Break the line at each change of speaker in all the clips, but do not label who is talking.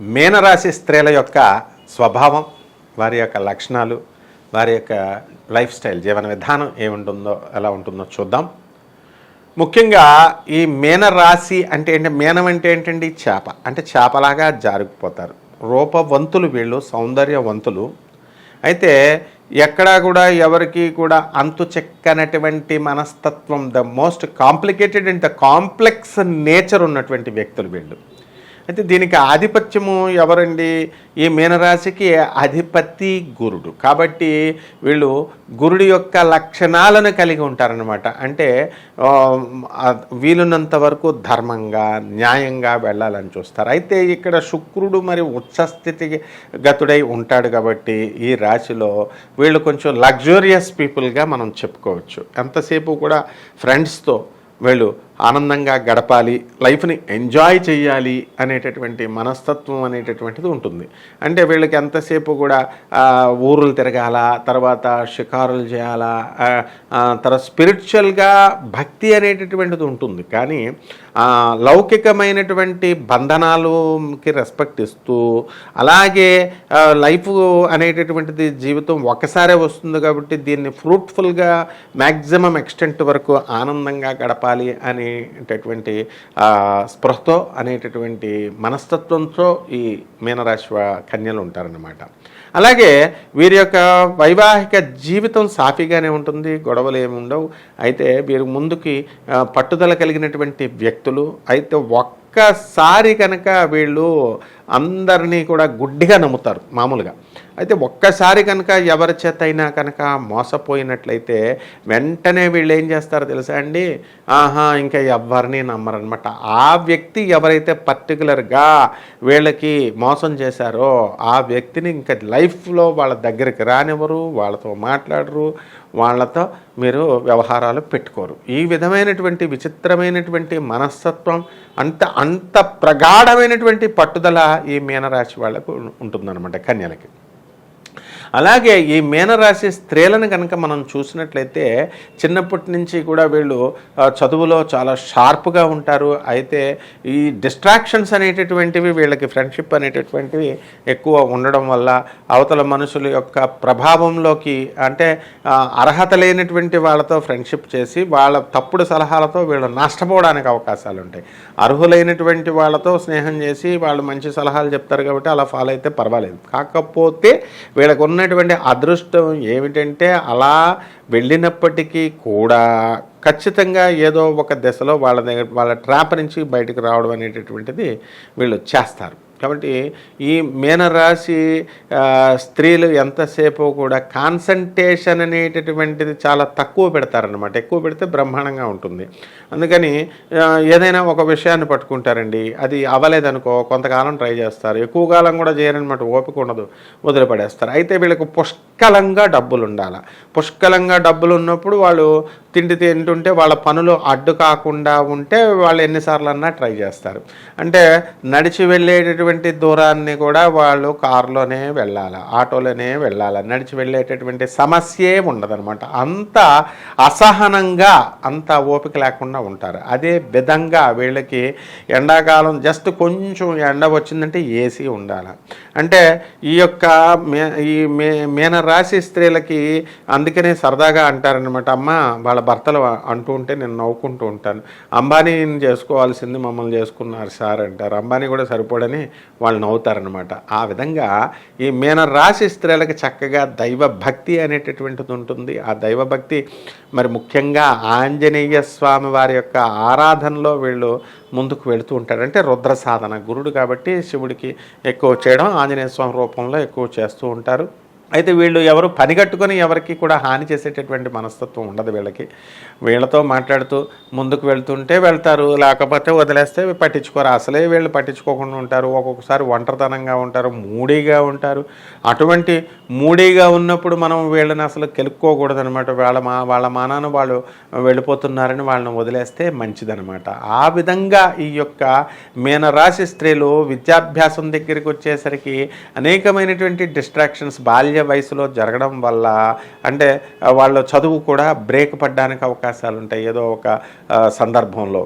మీనరాశి స్త్రీల యొక్క స్వభావం వారి యొక్క లక్షణాలు వారి యొక్క లైఫ్ స్టైల్ జీవన విధానం ఏముంటుందో ఎలా ఉంటుందో చూద్దాం. ముఖ్యంగా ఈ మీనరాశి అంటే ఏంటి? మీనం అంటే ఏంటండి? చేప. అంటే చేపలాగా జారుకుపోతారు రూపవంతులు వీళ్ళు సౌందర్యవంతులు. అయితే ఎక్కడా కూడా ఎవరికి కూడా అంతు చెక్కనటువంటి మనస్తత్వం the most complicated and the complex nature ఉన్నటువంటి వ్యక్తులు వీళ్ళు. అయితే దీనికి ఆధిపత్యము ఎవరండి? ఈ మీనరాశికి అధిపతి గురుడు. కాబట్టి వీళ్ళు గురుడి యొక్క లక్షణాలను కలిగి ఉంటారనమాట అంటే వీలున్నంత వరకు ధర్మంగా న్యాయంగా వెళ్ళాలని చూస్తారు. అయితే ఇక్కడ శుక్రుడు మరి ఉచ్చస్థితి గతుడై ఉంటాడు కాబట్టి ఈ రాశిలో వీళ్ళు కొంచెం లగ్జూరియస్ పీపుల్గా మనం చెప్పుకోవచ్చు. ఎంతసేపు కూడా ఫ్రెండ్స్తో వీళ్ళు ఆనందంగా గడపాలి లైఫ్ని ఎంజాయ్ చేయాలి అనేటటువంటి మనస్తత్వం అనేటటువంటిది ఉంటుంది. అంటే వీళ్ళకి ఎంతసేపు కూడా ఊరులు తిరగాల తర్వాత షికారులు చేయాలా తర్వాత స్పిరిచువల్గా భక్తి అనేటటువంటిది ఉంటుంది. కానీ లౌకికమైనటువంటి బంధనాలుకి రెస్పెక్ట్ ఇస్తూ అలాగే లైఫ్ అనేటటువంటిది జీవితం ఒకసారే వస్తుంది కాబట్టి దీన్ని ఫ్రూట్ఫుల్గా మ్యాక్సిమం ఎక్స్టెంట్ వరకు ఆనందంగా గడపాలి అనేటటువంటి స్పృహతో అనేటటువంటి మనస్తత్వంతో ఈ మీనరాశి కన్యలు ఉంటారన్నమాట. అలాగే వీరి యొక్క వైవాహిక జీవితం సాఫీగానే ఉంటుంది గొడవలు ఏమి ఉండవు. అయితే వీరు ముందుకి పట్టుదల కలిగినటువంటి వ్యక్తులు. అయితే ఒక్కసారి కనుక వీళ్ళు అందరినీ కూడా గుడ్డిగా నమ్ముతారు మామూలుగా. అయితే ఒక్కసారి కనుక ఎవరి చేత అయినా కనుక మోసపోయినట్లయితే వెంటనే వీళ్ళు ఏం చేస్తారో తెలుసా అండి? ఆహా ఇంకా ఎవరిని నమ్మరనమాట ఆ వ్యక్తి ఎవరైతే పర్టికులర్గా వీళ్ళకి మోసం చేశారో ఆ వ్యక్తిని ఇంకా లైఫ్లో వాళ్ళ దగ్గరికి రానివ్వరు వాళ్ళతో మాట్లాడరు వాళ్ళతో మీరు వ్యవహారాలు పెట్టుకోరు. ఈ విధమైనటువంటి విచిత్రమైనటువంటి మనస్తత్వం అంత అంత ప్రగాఢమైనటువంటి పట్టుదల ఈ మీనరాశి వాళ్ళకు ఉంటుందన్నమాట కన్యలకి. అలాగే ఈ మీనరాశి స్త్రీలను కనుక మనం చూసినట్లయితే చిన్నప్పటి నుంచి కూడా వీళ్ళు చదువులో చాలా షార్ప్గా ఉంటారు. అయితే ఈ డిస్ట్రాక్షన్స్ అనేటటువంటివి వీళ్ళకి ఫ్రెండ్షిప్ అనేటటువంటివి ఎక్కువ ఉండడం వల్ల అవతల మనుషుల యొక్క ప్రభావంలోకి అంటే అర్హత లేనటువంటి వాళ్ళతో ఫ్రెండ్షిప్ చేసి వాళ్ళ తప్పుడు సలహాలతో వీళ్ళు నష్టపోవడానికి అవకాశాలు ఉంటాయి. అర్హులైనటువంటి వాళ్ళతో స్నేహం చేసి వాళ్ళు మంచి సలహాలు చెప్తారు కాబట్టి అలా ఫాలో అయితే పర్వాలేదు. కాకపోతే వీళ్ళకున్న ఉన్నటువంటి అదృష్టం ఏమిటంటే అలా వెళ్ళినప్పటికీ కూడా ఖచ్చితంగా ఏదో ఒక దశలో వాళ్ళ దగ్గర వాళ్ళ ట్రాప్ నుంచి బయటకు రావడం అనేటటువంటిది వీళ్ళు చేస్తారు. కాబట్టి ఈ మీనరాశి స్త్రీలు ఎంతసేపు కూడా కాన్సన్ట్రేషన్ అనేటటువంటిది చాలా తక్కువ పెడతారనమాట ఎక్కువ పెడితే బ్రహ్మాండంగా ఉంటుంది. అందుకని ఏదైనా ఒక విషయాన్ని పట్టుకుంటారండి. అది అవ్వలేదనుకో కొంతకాలం ట్రై చేస్తారు. ఎక్కువ కాలం కూడా చేయరనమాట ఓపిక ఉండదు. వదిలిపడేస్తారు. అయితే వీళ్ళకు పుష్కలంగా డబ్బులు ఉండాలి పుష్కలంగా డబ్బులు ఉన్నప్పుడు వాళ్ళు తిండి తింటుంటే వాళ్ళ పనులు అడ్డు కాకుండా ఉంటే వాళ్ళు ఎన్నిసార్లు అన్నా ట్రై చేస్తారు. అంటే నడిచి వెళ్ళేటటువంటి దూరాన్ని కూడా వాళ్ళు కారులోనే వెళ్ళాలి ఆటోలోనే వెళ్ళాలి నడిచి వెళ్ళేటటువంటి సమస్యే ఉండదనమాట అంత అసహనంగా అంత ఓపిక లేకుండా ఉంటారు. అదే విధంగా వీళ్ళకి ఎండాకాలం జస్ట్ కొంచెం ఎండ వచ్చిందంటే ఏసీ ఉండాలి. అంటే ఈ యొక్క మే ఈ మే మీన రాశి స్త్రీలకి అందుకనే సరదాగా అంటారనమాట అమ్మ వాళ్ళ భర్తలు అంటూ ఉంటే నేను నవ్వుకుంటూ ఉంటాను. అంబానీని చేసుకోవాల్సింది మమ్మల్ని చేసుకున్నారు సార్ అంటారు. అంబానీ కూడా సరిపోడని వాళ్ళు నవ్వుతారనమాట ఆ విధంగా ఈ మీన రాశి స్త్రీలకు చక్కగా దైవ భక్తి అనేటటువంటిది ఉంటుంది. ఆ దైవ భక్తి మరి ముఖ్యంగా ఆంజనేయ స్వామి వారి యొక్క ఆరాధనలో వీళ్ళు ముందుకు వెళుతూ ఉంటారు. అంటే రుద్ర సాధన గురుడు కాబట్టి శివుడికి ఎక్కువ చేయడం ఆంజనేయ స్వామి రూపంలో ఎక్కువ చేస్తూ ఉంటారు. అయితే వీళ్ళు ఎవరు పని కట్టుకొని ఎవరికి కూడా హాని చేసేటటువంటి మనస్తత్వం ఉండదు వీళ్ళకి. వీళ్ళతో మాట్లాడుతూ ముందుకు వెళ్తుంటే వెళ్తారు లేకపోతే వదిలేస్తే పట్టించుకోరు. అసలే వీళ్ళు పట్టించుకోకుండా ఉంటారు. ఒక్కొక్కసారి ఒంటరితనంగా ఉంటారు మూడీగా ఉంటారు. అటువంటి మూడీగా ఉన్నప్పుడు మనం వీళ్ళని అసలు కెలుక్కోకూడదు అనమాట వాళ్ళ మా వాళ్ళ మానాను వాళ్ళు వెళ్ళిపోతున్నారని వాళ్ళని వదిలేస్తే మంచిదనమాట ఆ విధంగా ఈ యొక్క మీనరాశి స్త్రీలు విద్యాభ్యాసం దగ్గరికి వచ్చేసరికి అనేకమైనటువంటి డిస్ట్రాక్షన్స్ బాల్య బాల్య వయసులో జరగడం వల్ల అంటే వాళ్ళ చదువు కూడా బ్రేక్ పడడానికి అవకాశాలు ఉంటాయి ఏదో ఒక సందర్భంలో.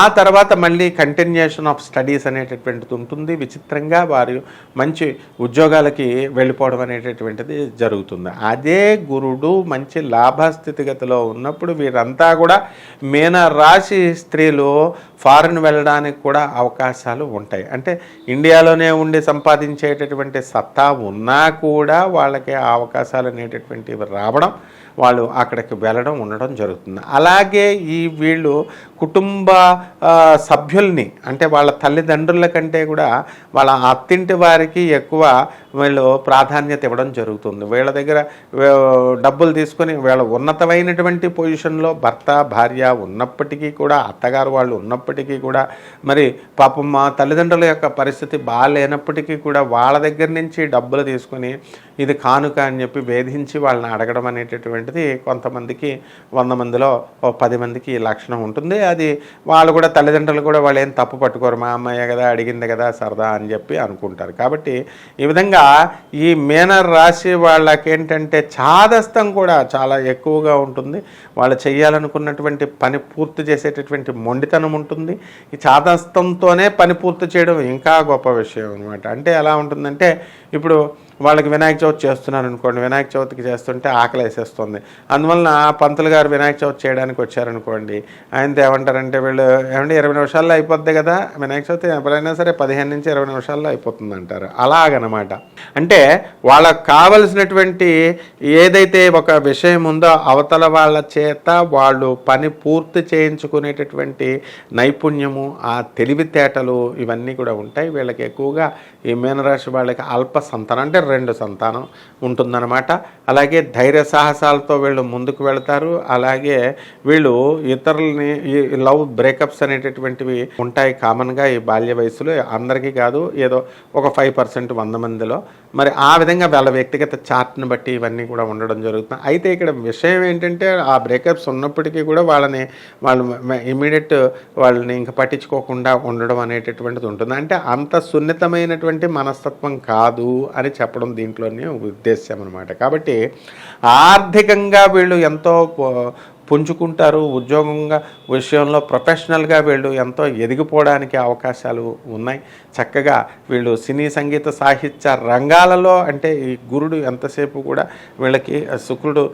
ఆ తర్వాత మళ్ళీ కంటిన్యూషన్ ఆఫ్ స్టడీస్ అనేటటువంటిది ఉంటుంది. విచిత్రంగా వారు మంచి ఉద్యోగాలకి వెళ్ళిపోవడం అనేటటువంటిది జరుగుతుంది. అదే గురుడు మంచి లాభస్థితిగతిలో ఉన్నప్పుడు వీరంతా కూడా మీన రాశి స్త్రీలు ఫారిన్ వెళ్ళడానికి కూడా అవకాశాలు ఉంటాయి. అంటే ఇండియాలోనే ఉండి సంపాదించేటటువంటి సత్తా ఉన్నా కూడా వాళ్ళకి ఆ అవకాశాలు అనేటటువంటివి రావడం వాళ్ళు అక్కడికి వెళ్ళడం ఉండడం జరుగుతుంది. అలాగే ఈ వీళ్ళు కుటుంబ సభ్యుల్ని అంటే వాళ్ళ తల్లిదండ్రుల కంటే కూడా వాళ్ళ అత్తింటి వారికి ఎక్కువ వీళ్ళు ప్రాధాన్యత ఇవ్వడం జరుగుతుంది. వీళ్ళ దగ్గర డబ్బులు తీసుకొని వీళ్ళ ఉన్నతమైనటువంటి పొజిషన్లో భర్త భార్య ఉన్నప్పటికీ కూడా అత్తగారు వాళ్ళు ఉన్నప్పటికీ కూడా మరి పాపం మా తల్లిదండ్రుల యొక్క పరిస్థితి బాగాలేనప్పటికీ కూడా వాళ్ళ దగ్గర నుంచి డబ్బులు తీసుకొని ఇది కానుక అని చెప్పి వేధించి వాళ్ళని అడగడం అనేటువంటిది కొంతమందికి వంద మందిలో పది మందికి ఈ లక్షణం ఉంటుంది. అది వాళ్ళు కూడా తల్లిదండ్రులు కూడా వాళ్ళు ఏం తప్పు పట్టుకోరు మా అమ్మాయి కదా అడిగింది కదా సరదా అని చెప్పి అనుకుంటారు. కాబట్టి ఈ విధంగా ఈ మేనర్ రాశి వాళ్ళకి ఏంటంటే చాదస్తం కూడా చాలా ఎక్కువగా ఉంటుంది. వాళ్ళు చేయాలనుకున్నటువంటి పని పూర్తి చేసేటటువంటి మొండితనం ఉంటుంది. ఈ చాదస్తంతోనే పని పూర్తి చేయడం ఇంకా గొప్ప విషయం అనమాట అంటే ఎలా ఉంటుందంటే ఇప్పుడు వాళ్ళకి వినాయక చవితి చేస్తున్నారు అనుకోండి వినాయక చవితికి చేస్తుంటే ఆకలి వేసేస్తుంది అందువలన పంతులు గారు వినాయక చవితి చేయడానికి వచ్చారనుకోండి ఆయనతో ఏమంటారంటే వీళ్ళు ఏమంటే ఇరవై నిమిషాల్లో అయిపోద్ది కదా వినాయక చవితి ఎప్పుడైనా సరే పదిహేను నుంచి ఇరవై నిమిషాల్లో అయిపోతుంది అంటారు అలాగనమాట. అంటే వాళ్ళకు కావలసినటువంటి ఏదైతే ఒక విషయం ఉందో అవతల వాళ్ళ చేత వాళ్ళు పని పూర్తి చేయించుకునేటటువంటి నైపుణ్యము ఆ తెలివితేటలు ఇవన్నీ కూడా ఉంటాయి. వీళ్ళకి ఎక్కువగా ఈ మీనరాశి వాళ్ళకి అల్ప సంతానం. అంటే రెండు సంతానం ఉంటుందన్నమాట. అలాగే ధైర్య సాహసాలతో వీళ్ళు ముందుకు వెళతారు. అలాగే వీళ్ళు ఇతరులని ఈ లవ్ బ్రేకప్స్ అనేటటువంటివి ఉంటాయి కామన్గా ఈ బాల్య వయసులో. అందరికీ కాదు ఏదో ఒక ఫైవ్ పర్సెంట్ వంద మందిలో. మరి ఆ విధంగా వాళ్ళ వ్యక్తిగత చార్ట్ని బట్టి ఇవన్నీ కూడా ఉండడం జరుగుతుంది. అయితే ఇక్కడ విషయం ఏంటంటే ఆ బ్రేకప్స్ ఉన్నప్పటికీ కూడా వాళ్ళని వాళ్ళు ఇమీడియట్ వాళ్ళని ఇంకా పట్టించుకోకుండా ఉండడం అనేటటువంటిది ఉంటుంది. అంటే అంత సున్నితమైనటువంటి మనస్తత్వం కాదు అని చెప్ప చెప్పడం దీంట్లోనే ఉద్దేశ్యం అనమాట కాబట్టి ఆర్థికంగా వీళ్ళు ఎంతో పుంజుకుంటారు. ఉద్యోగంగా విషయంలో ప్రొఫెషనల్గా వీళ్ళు ఎంతో ఎదిగిపోవడానికి అవకాశాలు ఉన్నాయి. చక్కగా వీళ్ళు సినీ సంగీత సాహిత్య రంగాలలో అంటే ఈ గురుడు ఎంతసేపు కూడా వీళ్ళకి శుక్రుడు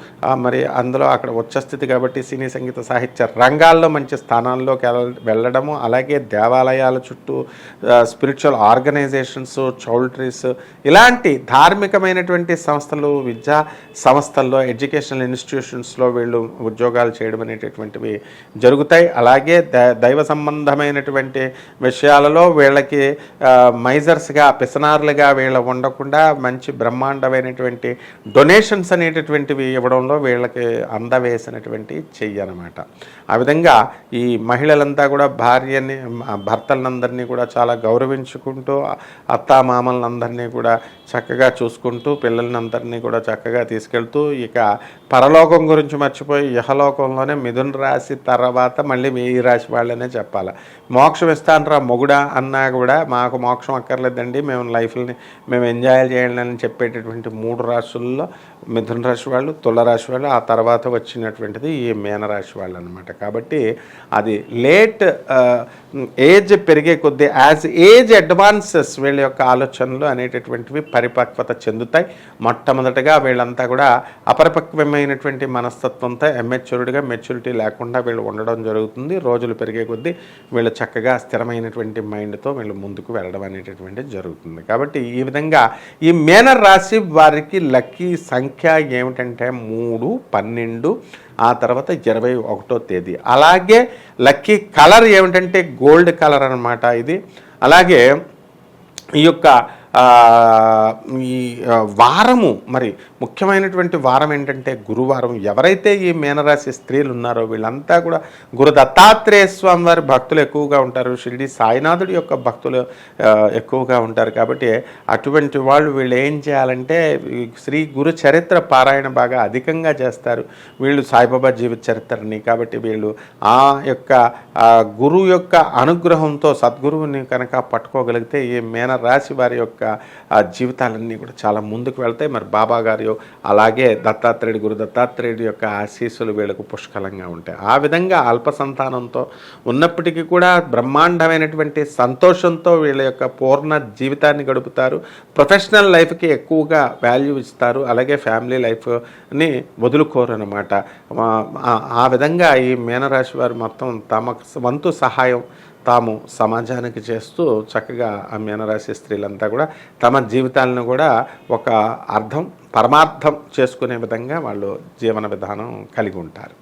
మరి అందులో అక్కడ ఉచ్చస్థితి కాబట్టి సినీ సంగీత సాహిత్య రంగాల్లో మంచి స్థానాల్లోకి వెళ్ళడము అలాగే దేవాలయాల చుట్టూ స్పిరిచువల్ ఆర్గనైజేషన్స్ చౌల్ట్రీస్ ఇలాంటి ధార్మికమైనటువంటి సంస్థలు విద్యా సంస్థల్లో ఎడ్యుకేషనల్ ఇన్స్టిట్యూషన్స్లో వీళ్ళు ఉద్యోగాలు చేయడం అనేటటువంటివి జరుగుతాయి. అలాగే ద- దైవ సంబంధమైనటువంటి విషయాలలో వీళ్ళకి మైజర్స్గా పిసనార్లుగా వీళ్ళ ఉండకుండా మంచి బ్రహ్మాండమైనటువంటి డొనేషన్స్ అనేటటువంటివి ఇవ్వడంలో వీళ్ళకి అందవేసినటువంటి చెయ్యి అనమాట ఆ విధంగా ఈ మహిళలంతా కూడా భార్యని భర్తలందరినీ కూడా చాలా గౌరవించుకుంటూ అత్తామామలందరినీ కూడా చక్కగా చూసుకుంటూ పిల్లలందరినీ కూడా చక్కగా తీసుకెళ్తూ ఇక పరలోకం గురించి మర్చిపోయి లోకంలోనే మిథున రాశి తర్వాత మళ్ళీ మీ ఈ రాశి వాళ్ళనే చెప్పాలి. మోక్షం ఇస్తానరా మొగుడా అన్నా కూడా మాకు మోక్షం అక్కర్లేదండి. మేము లైఫ్ని మేము ఎంజాయ్ చేయాలని చెప్పేటటువంటి మూడు రాశుల్లో మిథున రాశి వాళ్ళు తుల రాశి వాళ్ళు ఆ తర్వాత వచ్చినటువంటిది ఈ మీనరాశి వాళ్ళు అనమాట కాబట్టి అది లేట్ ఏజ్ పెరిగే కొద్దీ యాజ్ ఏజ్ అడ్వాన్సెస్ వీళ్ళ యొక్క ఆలోచనలు అనేటటువంటివి పరిపక్వత చెందుతాయి. మొట్టమొదటగా వీళ్ళంతా కూడా అపరిపక్వమైనటువంటి మనస్తత్వంతో మెచ్యూర్డ్గా మెచ్యూరిటీ లేకుండా వీళ్ళు ఉండడం జరుగుతుంది. రోజులు పెరిగే కొద్దీ వీళ్ళు చక్కగా స్థిరమైనటువంటి మైండ్తో వీళ్ళు ముందుకు వెళ్ళడం అనేటటువంటిది జరుగుతుంది. కాబట్టి ఈ విధంగా ఈ మేనర్ రాశి వారికి లక్కీ సంఖ్య ఏమిటంటే మూడు పన్నెండు ఆ తర్వాత ఇరవై ఒకటో తేదీ. అలాగే లక్కీ కలర్ ఏమిటంటే గోల్డ్ కలర్ అన్నమాట ఇది. అలాగే ఈ యొక్క ఈ వారము మరి ముఖ్యమైనటువంటి వారం ఏంటంటే గురువారం. ఎవరైతే ఈ మీనరాశి స్త్రీలు ఉన్నారో వీళ్ళంతా కూడా గురు దత్తాత్రేయ స్వామి వారి భక్తులు ఎక్కువగా ఉంటారు. షిరిడి సాయినాథుడి యొక్క భక్తులు ఎక్కువగా ఉంటారు. కాబట్టి అటువంటి వాళ్ళు వీళ్ళు ఏం చేయాలంటే శ్రీ గురు చరిత్ర పారాయణ బాగా అధికంగా చేస్తారు. వీళ్ళు సాయిబాబా జీవిత చరిత్రని. కాబట్టి వీళ్ళు ఆ యొక్క గురువు యొక్క అనుగ్రహంతో సద్గురువుని కనుక పట్టుకోగలిగితే ఈ మీనరాశి వారి యొక్క యొక్క ఆ జీవితాలన్నీ కూడా చాలా ముందుకు వెళ్తాయి. మరి బాబా గారు అలాగే దత్తాత్రేయుడు గురు దత్తాత్రేయుడి యొక్క ఆశీస్సులు వీళ్ళకు పుష్కలంగా ఉంటాయి. ఆ విధంగా అల్ప సంతానంతో ఉన్నప్పటికీ కూడా బ్రహ్మాండమైనటువంటి సంతోషంతో వీళ్ళ యొక్క పూర్ణ జీవితాన్ని గడుపుతారు. ప్రొఫెషనల్ లైఫ్కి ఎక్కువగా వాల్యూ ఇస్తారు. అలాగే ఫ్యామిలీ లైఫ్ని వదులుకోరు అనమాట ఆ విధంగా ఈ మీనరాశి వారు మొత్తం తమ వంతు సహాయం తాము సమాజానికి చేస్తూ చక్కగా ఆ మీనరాశి స్త్రీలంతా కూడా తమ జీవితాలను కూడా ఒక అర్థం పరమార్థం చేసుకునే విధంగా వాళ్ళు జీవన విధానం కలిగి ఉంటారు.